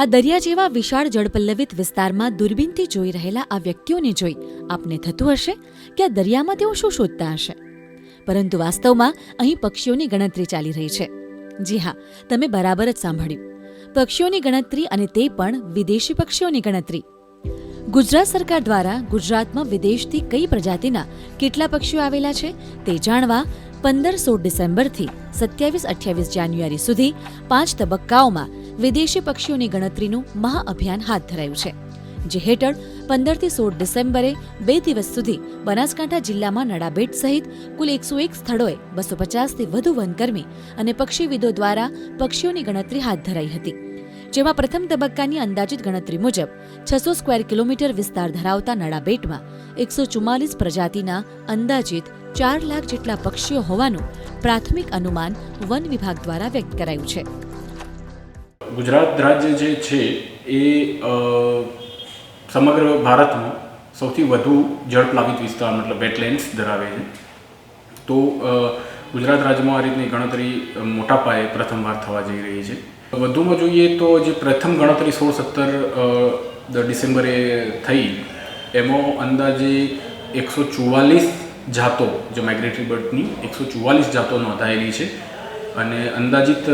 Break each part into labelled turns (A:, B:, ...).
A: આ દરિયા જેવા વિશાળ જળપલ્લવિત વિસ્તારમાં દૂરબીનથી જોઈ રહેલા આ વ્યક્તિઓને જોઈ આપને થતું હશે કે આ દરિયામાં તેઓ શું શોધતા હશે. પરંતુ વાસ્તવમાં અહીં પક્ષીઓની ગણતરી ચાલી રહી છે. જી હા, તમે બરાબર જ સાંભળ્યું. પક્ષીઓની ગણતરી અને તે પણ વિદેશી પક્ષીઓની ગણતરી. ગુજરાત સરકાર દ્વારા ગુજરાતમાં વિદેશથી કઈ પ્રજાતિના કેટલા પક્ષીઓ આવેલા છે તે જાણવા પંદર સોળ ડિસેમ્બરથી સત્યાવીસ અઠ્યાવીસ જાન્યુઆરી સુધી પાંચ તબક્કાઓમાં વિદેશી પક્ષીઓની ગણતરીનું મહાઅભિયાન હાથ ધરાયું છે, જે હેઠળ પંદરથી સોળ ડિસેમ્બરે બે દિવસ સુધી બનાસકાંઠા જિલ્લામાં નડાબેટ સહિત કુલ એકસો એક સ્થળોએ બસો પચાસથી વધુ વનકર્મી અને પક્ષીવિદો દ્વારા પક્ષીઓની ગણતરી હાથ ધરાઈ હતી, જેમાં પ્રથમ તબક્કાની અંદાજિત ગણતરી મુજબ છસો સ્ક્વેર કિલોમીટર વિસ્તાર ધરાવતા નડાબેટમાં એકસો ચુમ્માલીસ પ્રજાતિના અંદાજિત ચાર લાખ જેટલા પક્ષીઓ હોવાનું પ્રાથમિક અનુમાન વન વિભાગ દ્વારા વ્યક્ત કરાયું છે.
B: ગુજરાત રાજ્ય જે છે એ સમગ્ર ભારતમાં સૌથી વધુ જળપ્લાવિત વિસ્તાર મતલબ વેટલેન્ડ્સ ધરાવે છે. તો ગુજરાત રાજ્યમાં આ રીતની ગણતરી મોટા પાયે પ્રથમવાર થવા જઈ રહી છે. વધુમાં જોઈએ તો જે પ્રથમ ગણતરી સોળ સત્તર ડિસેમ્બરે થઈ, એમાં અંદાજે એકસો ચુવાલીસ જાતો, જે માઇગ્રેટરી બર્ડની એકસો ચુવાલીસ જાતો નોંધાયેલી છે. અને અંદાજિત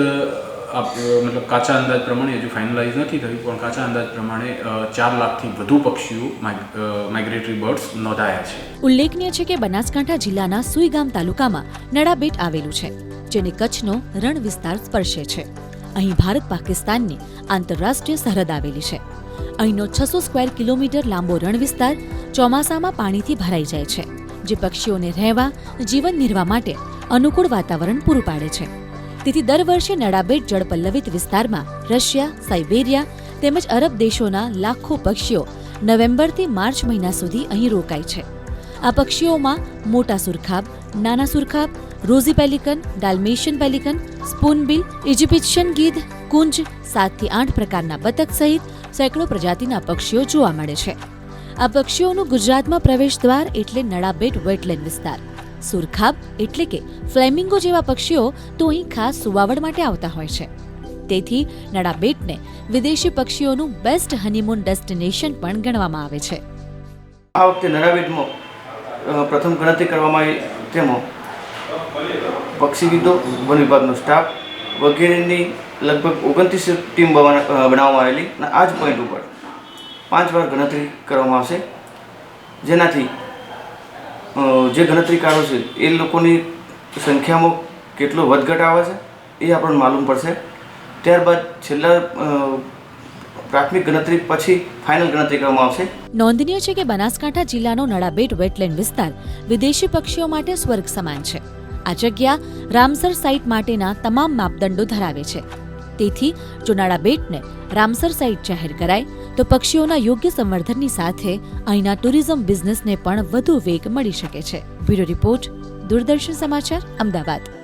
B: મતલબ કાચા અંદાજ પ્રમાણે હજુ ફાઇનલાઇઝ નથી થયું, પણ કાચા અંદાજ પ્રમાણે ચાર લાખથી વધુ પક્ષીઓ માઇગ્રેટરી બર્ડ્સ નોંધાયા છે.
A: ઉલ્લેખનીય છે કે બનાસકાંઠા જિલ્લાના સુઈગામ તાલુકામાં નડાબેટ આવેલું છે, જેને કચ્છનો રણ વિસ્તાર સ્પર્શે છે. અહીં ભારત પાકિસ્તાનની આંતરરાષ્ટ્રીય સરહદ આવેલી છે. અહીંનો છસો સ્ક્વેર કિલોમીટર લાંબો રણ વિસ્તાર ચોમાસામાં પાણીથી ભરાઈ જાય છે, જે પક્ષીઓને રહેવા, જીવન નિર્વાહ માટે અનુકૂળ વાતાવરણ પૂરું પાડે છે. તેથી દર વર્ષે નડાબેટ જળપલ્લવિત વિસ્તારમાં રશિયા, સાઇબેરિયા તેમજ અરબ દેશોના લાખો પક્ષીઓ નવેમ્બરથી માર્ચ મહિના સુધી અહીં રોકાય છે. આ પક્ષીઓમાં મોટા સુરખાબ, નાના સુરખાબ, rosy pelican, Dalmatian pelican, spoonbill, Egyptian ગીધ, કુંજ સાતથી આઠ પ્રકારના બતક સહિત સેંકડો પ્રજાતિના પક્ષીઓ જોવા મળે છે. આ પક્ષીઓનું ગુજરાતમાં પ્રવેશ દ્વાર એટલે નડાબેટ વેટલેન્ડ વિસ્તાર. સુરખાબ એટલે કે ફ્લેમિંગો જેવા પક્ષીઓ તો અહીં ખાસ સુવાવડ માટે આવતા હોય છે. તેથી નડાબેટને વિદેશી પક્ષીઓનું બેસ્ટ હનીમૂન ડેસ્ટિનેશન પણ ગણવામાં આવે છે.
C: આ વખતે અ, પ્રથમ ગણતરી કરવામાં આવી તેમાં પક્ષીવિદો વન વિભાગનો સ્ટાફ વગેરેની લગભગ ઓગણત્રીસ ટીમ બનાવવામાં આવેલી અને આ જ પોઈન્ટ ઉપર પાંચ વાર ગણતરી કરવામાં આવશે. જેનાથી જે ગણતરીકારો છે, એ લોકોની સંખ્યામાં કેટલો વધઘટ આવે છે, એ આપણને માલુમ પડશે. ત્યારબાદ છેલ્લા પ્રાથમિક ગણતરી પછી ફાઇનલ ગણતરી કરવામાં આવશે.
A: નોંધનીય છે કે બનાસકાંઠા જિલ્લાનો નડાબેટ વેટલેન્ડ વિસ્તાર વિદેશી પક્ષીઓ માટે સ્વર્ગ સમાન છે. આ જગ્યા રામસર સાઇટ માટેના તમામ માપદંડો ધરાવે છે. તેથી જો બેટને રામસર સાઇટ જાહેર કરાય, તો પક્ષીઓના યોગ્ય સંવર્ધનની સાથે અહીંના ટુરિઝમ બિઝનેસને પણ વધુ વેગ મળી શકે છે. બ્યુરો રિપોર્ટ, દૂરદર્શન સમાચાર, અમદાવાદ.